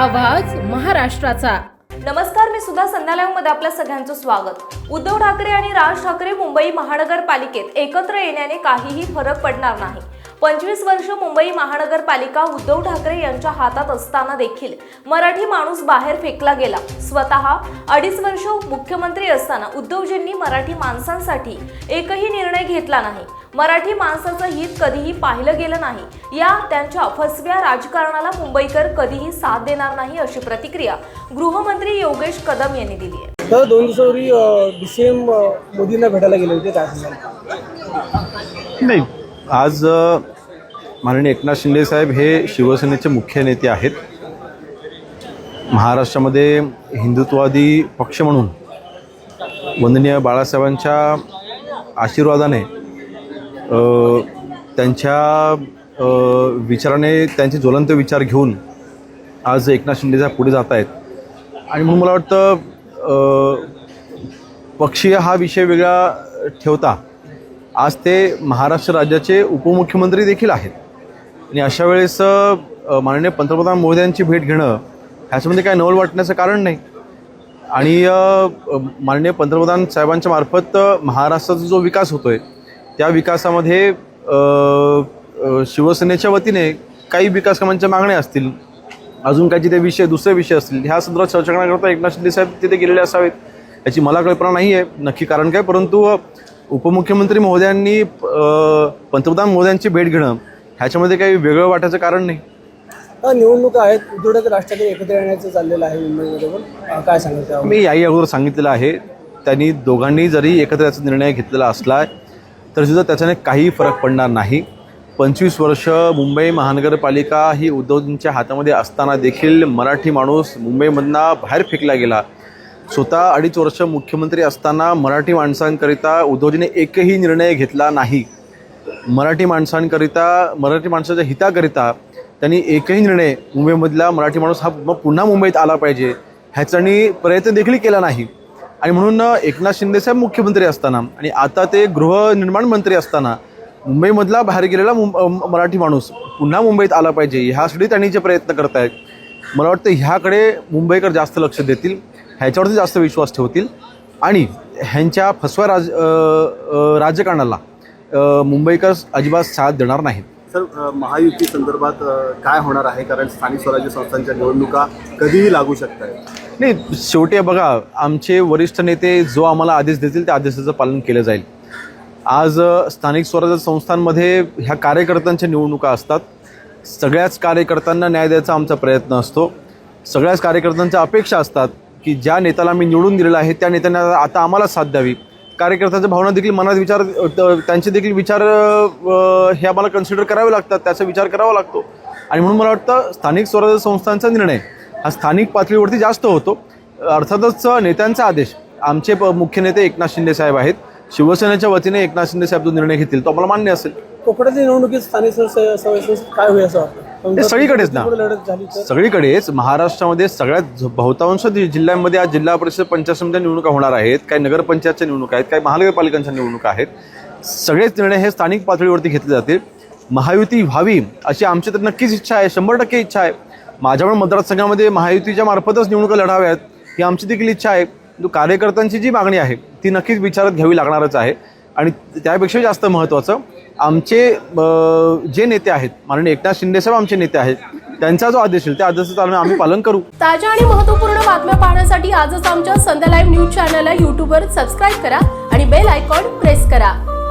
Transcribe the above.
आवाज महाराष्ट्राचा. नमस्कार मी सुद्धा संध्यालयामध्ये आपल्या सगळ्यांचं स्वागत. उद्धव ठाकरे आणि राज ठाकरे मुंबई महानगरपालिकेत एकत्र येण्याने काहीही फरक पडणार नाही. पंचवीस वर्ष मुंबई महानगरपालिका उद्धव ठाकरे यांच्या हातात असताना देखील मराठी माणूस बाहेर फेकला गेला. स्वतः अडीच वर्ष मुख्यमंत्री असताना उद्धवजींनी मराठी माणसांसाठी एकही निर्णय घेतला नाही. मराठी माणसाचं हित कधीही पाहिलं गेलं नाही. या त्यांच्या फसव्या राजकारणाला मुंबईकर कधीही साथ देणार नाही अशी प्रतिक्रिया गृहमंत्री योगेश कदम यांनी दिली आहे. तर दोन दिवसापूर्वी डी सी एम मोदींना भेटायला गेले होते काय नाही आज माननीय एकनाथ शिंदे साहेब हे शिवसेनेचे मुख्य नेते आहेत. महाराष्ट्रामध्ये हिंदुत्ववादी पक्ष म्हणून वंदनीय बाळासाहेबांच्या आशीर्वादाने त्यांच्या विचाराने त्यांचे ज्वलंत विचार घेऊन आज एकनाथ शिंदेचा पुढे जात आहेत. आणि म्हणून मला वाटतं पक्षीय हा विषय वेगळा ठेवता आज ते महाराष्ट्र राज्याचे उपमुख्यमंत्री देखील आहेत. आणि अशा वेळेस माननीय पंतप्रधान मोदयांची भेट घेणं ह्याच्यामध्ये काय नवल वाटण्याचं कारण नाही. आणि माननीय पंतप्रधान साहेबांच्या मार्फत महाराष्ट्राचा जो विकास होतो आहे त्या विकासामध्ये शिवसेनेच्या वतीने काही विकास कामांच्या मागण्या असतील अजून काही ते विषय दुसरे विषय असतील ह्या संदर्भात चर्चा करण्याकरता एकनाथ शिंदे साहेब तिथे गेलेले असावेत याची मला कल्पना नाही आहे नक्की कारण काय? परंतु उपमुख्यमंत्री महोदयांनी पंतप्रधान महोदयांची भेट घेणं ह्याच्यामध्ये काही वेगळं वाटायचं कारण नाही. निवडणुका आहेत राज ठाकरे एकत्र येण्याचं चाललेलं आहे मुंबईमध्ये पण. काय त्यावर? मी याही अगोदर सांगितलेलं आहे त्यांनी दोघांनी जरी एकत्र याचा निर्णय घेतलेला असला तर सुद्धा त्याच्याने काही फरक पडणार नाही. पंचवीस वर्ष मुंबई महानगरपालिका ही उद्धवजींच्या हातामध्ये असताना देखील मराठी माणूस मुंबईमधनं बाहेर फेकला गेला. स्वतः अडीच वर्ष मुख्यमंत्री असताना मराठी माणसांकरिता उद्धवजीने एकही निर्णय घेतला नाही. मराठी माणसांकरिता मराठी माणसाच्या हिताकरिता त्यांनी एकही निर्णय मुंबईमधला मराठी माणूस हा मग पुन्हा मुंबईत आला पाहिजे ह्याच्यानी प्रयत्न देखील केला नाही. आणि म्हणून एकनाथ शिंदेसाहेब मुख्यमंत्री असताना आणि आता ते गृहनिर्माण मंत्री असताना मुंबईमधला बाहेर गेलेला मराठी माणूस पुन्हा मुंबईत आला पाहिजे ह्यासाठी त्यांनी जे प्रयत्न करत आहेत मला वाटतं ह्याकडे मुंबईकर जास्त लक्ष देतील ह्याच्यावरती जास्त विश्वास ठेवतील आणि ह्यांच्या फसव्या राज राजकारणाला मुंबईकर अजिबात साथ देणार नाहीत. सर महायुती संदर्भात काय होणार आहे? कारण स्थानिक स्वराज्य संस्थांच्या निवडणुका कधीही लागू शकत आहेत नाही शेवटी बघा आमचे वरिष्ठ नेते जो आम्हाला आदेश देतील त्या आदेशाचं पालन केलं जाईल. आज स्थानिक स्वराज्य संस्थांमध्ये ह्या कार्यकर्त्यांच्या निवडणुका असतात. सगळ्याच कार्यकर्त्यांना न्याय द्यायचा आमचा प्रयत्न असतो. सगळ्याच कार्यकर्त्यांच्या अपेक्षा असतात की ज्या नेत्याला मी निवडून दिलेलं आहे त्या नेत्यांना आता आम्हाला साथ द्यावी. कार्यकर्त्यांच्या भावना देखील मनात विचार त्यांचे देखील विचार हे आम्हाला कन्सिडर करावे लागतात त्याचा विचार करावा लागतो. आणि म्हणून मला वाटतं स्थानिक स्वराज्य संस्थांचा निर्णय हा स्थानिक पातळीवरती जास्त होतो. अर्थातच नेत्यांचा आदेश. आमचे मुख्य नेते एकनाथ शिंदे साहेब आहेत. शिवसेनेच्या वतीने एकनाथ शिंदे साहेब जो निर्णय घेतील तो आम्हाला मान्य असेल. कोकणातील निवडणुकीत स्थानिक काय होईल असं वाटतं? सगळीकडेच ना. सगळीकडेच. महाराष्ट्रामध्ये सगळ्यात बहुतांश जिल्ह्यांमध्ये आज जिल्हा परिषद पंचायत समित्या निवडणुका होणार आहेत. काही नगरपंचायतच्या निवडणुका आहेत. काही महानगरपालिकांच्या निवडणुका आहेत. सगळेच निर्णय हे स्थानिक पातळीवरती घेतले जातील. महायुती व्हावी अशी आमची तर नक्कीच इच्छा आहे. शंभर टक्के इच्छा आहे. माझ्यामुळे मतदारसंघामध्ये महायुतीच्या मार्फतच निवडणुका लढाव्यात ही आमची देखील इच्छा आहे. कार्यकर्त्यांची जी मागणी आहे ती नक्कीच विचारात घ्यावी लागणारच आहे. आणि त्यापेक्षा जास्त महत्त्वाचं आमचे जे नेते आहेत माननीय एकनाथ शिंदेसाहेब आमचे नेते आहेत त्यांचा जो आदेश येईल त्या आदेशाचं आम्ही- आम्ही पालन करू. ताज्या आणि महत्त्वपूर्ण बातम्या पाहण्यासाठी आजच आमच्या संध्या लाईव्ह न्यूज चॅनलला यूट्यूबवर सबस्क्राईब करा आणि बेल आयकॉन प्रेस करा.